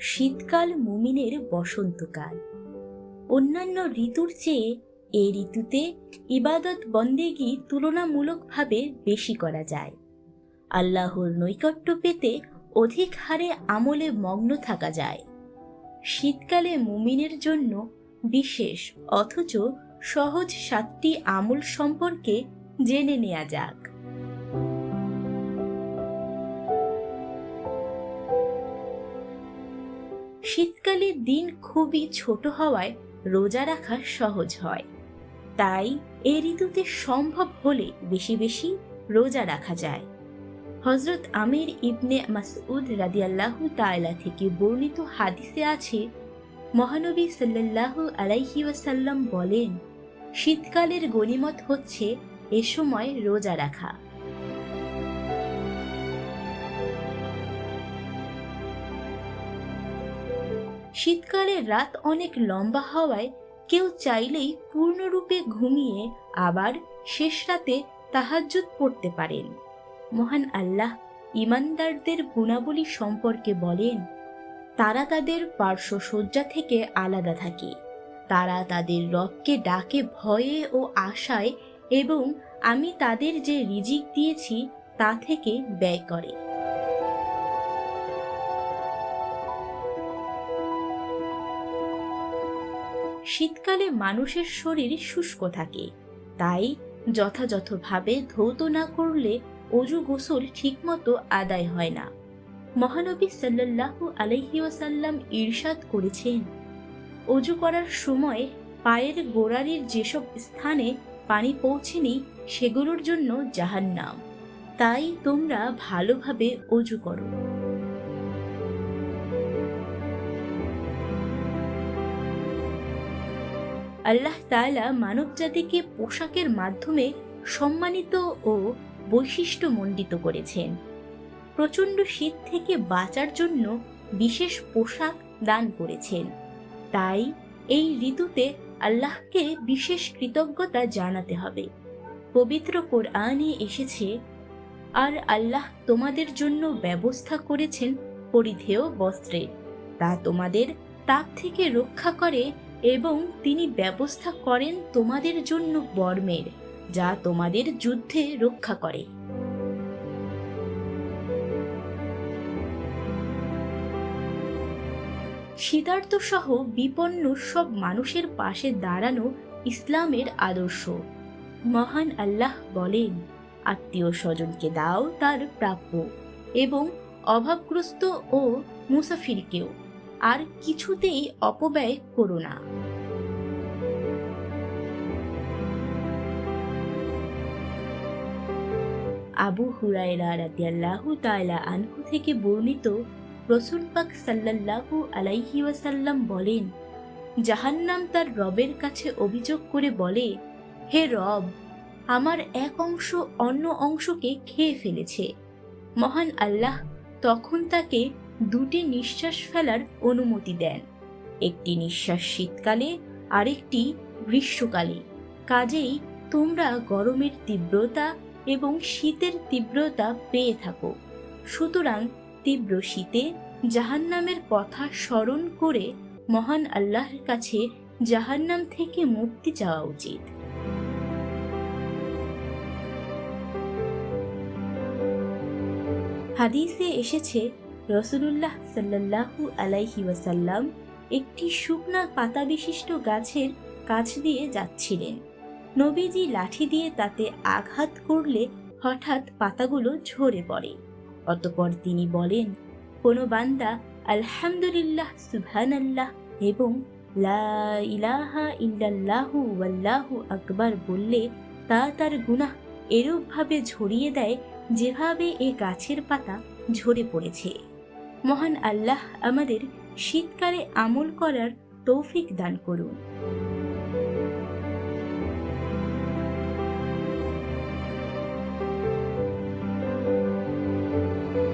শীতকাল মুমিনের বসন্তকাল। অন্যান্য ঋতুর চেয়ে এই ঋতুতে ইবাদত বন্দেগি তুলনামূলকভাবে বেশি করা যায়। আল্লাহর নৈকট্য পেতে অধিক হারে আমলে মগ্ন থাকা যায়। শীতকালে মুমিনের জন্য বিশেষ অথচ সহজ সাতটি আমল সম্পর্কে জেনে নেওয়া যাক। শীতকালে দিন খুবই ছোট হওয়ায় রোজা রাখা সহজ হয়। তাই এ ঋতুতে সম্ভব হলে বেশি বেশি রোজা রাখা যায়। হজরত আমির ইবনে মাসউদ রাদিয়াল্লাহু তাআলা থেকে বর্ণিত হাদিসে আছে, মহানবী সাল্লাল্লাহু আলাইহি ওয়াসাল্লাম বলেন, শীতকালের গনিমত হচ্ছে এ সময় রোজা রাখা। শীতকালে রাত অনেক লম্বা হওয়ায় কেউ চাইলেই পূর্ণরূপে ঘুমিয়ে আবার শেষ রাতে তাহাজ্জুদ পড়তে পারেন। মহান আল্লাহ ইমানদারদের গুণাবলী সম্পর্কে বলেন, তারা তাদের পার্শ্বসজ্জা থেকে আলাদা থাকে। তারা তাদের রবকে ডাকে ভয়ে ও আশায় এবং আমি তাদের যে রিজিক দিয়েছি তা থেকে ব্যয় করে। শীতকালে মানুষের শরীর শুষ্ক থাকে। তাই যথাযথভাবে ধৌত না করলে অজু গোসল ঠিকমতো আদায় হয় না। মহানবী সাল্লাল্লাহু আলাইহি ওয়াসাল্লাম ইরশাদ করেছেন, অজু করার সময় পায়ের গোড়ালির যেসব স্থানে পানি পৌঁছেনি, সেগুলোর জন্য জাহান্নাম। তাই তোমরা ভালোভাবে অজু করো। আল্লাহ তাআলা মানবজাতিকে পোশাকের মাধ্যমে সম্মানিত ও বৈশিষ্ট্যমণ্ডিত করেছেন। প্রচণ্ড শীত থেকে বাঁচার জন্য বিশেষ পোশাক দান করেছেন। তাই এই ঋতুতে আল্লাহকে বিশেষ কৃতজ্ঞতা জানাতে হবে। পবিত্র কোরআনে এসেছে, আর আল্লাহ তোমাদের জন্য ব্যবস্থা করেছেন পরিধেয় বস্ত্রের তা তোমাদের তাপ থেকে রক্ষা করে এবং তিনি ব্যবস্থা করেন তোমাদের জন্য বর্মের, যা তোমাদের যুদ্ধে রক্ষা করে। শীতার্থ সহ বিপন্ন সব মানুষের পাশে দাঁড়ানো ইসলামের আদর্শ। মহান আল্লাহ বলেন, আত্মীয় স্বজনকে দাও তার প্রাপ্য এবং অভাবগ্রস্ত ও মুসাফিরকেও। আর কিছুতেই অপব্যয় করো না। আবু হুরায়রা রাদিয়াল্লাহু তাআলা আনহু থেকে বর্ণিত রসুল পাক সাল্লাল্লাহু আলাইহি ওয়াসাল্লাম বলেন, জাহান্নাম তার রবের কাছে অভিযোগ করে বলে, হে রব, আমার এক অংশ অন্য অংশকে খেয়ে ফেলেছে। মহান আল্লাহ তখন তাকে দুটি নিঃশ্বাস ফেলার অনুমতি দেন। একটি নিঃশ্বাস শীতকালে, আরেকটি গ্রীষ্মকালে। কাজেই তোমরা গরমের তীব্রতা এবং শীতের তীব্রতা পেয়ে থাকো। সুতরাং তীব্র শীতে জাহান্নামের কথা স্মরণ করে মহান আল্লাহর কাছে জাহান্নাম থেকে মুক্তি চাওয়া উচিত। হাদিসে এসেছে রসুলুল্লাহ সাল্লাল্লাহু আলাইহি ওয়াসাল্লাম একটি শুকনা পাতা বিশিষ্ট গাছের কাছ দিয়ে যাচ্ছিলেন। নবীজি লাঠি দিয়ে তাতে আঘাত করলে হঠাৎ পাতাগুলো ঝরে পড়ে। অতপর তিনি বলেন, কোনো বান্দা আলহামদুলিল্লাহ সুবহান আল্লাহ এবং লা ইলাহা ইল্লাল্লাহু ওয়াল্লাহু আকবার বললে তা তার গুনাহ এরূপভাবে ঝরিয়ে দেয় যেভাবে এ গাছের পাতা ঝরে পড়েছে। মহান আল্লাহ আমাদের শীতকালে আমল করার তৌফিক দান করুন।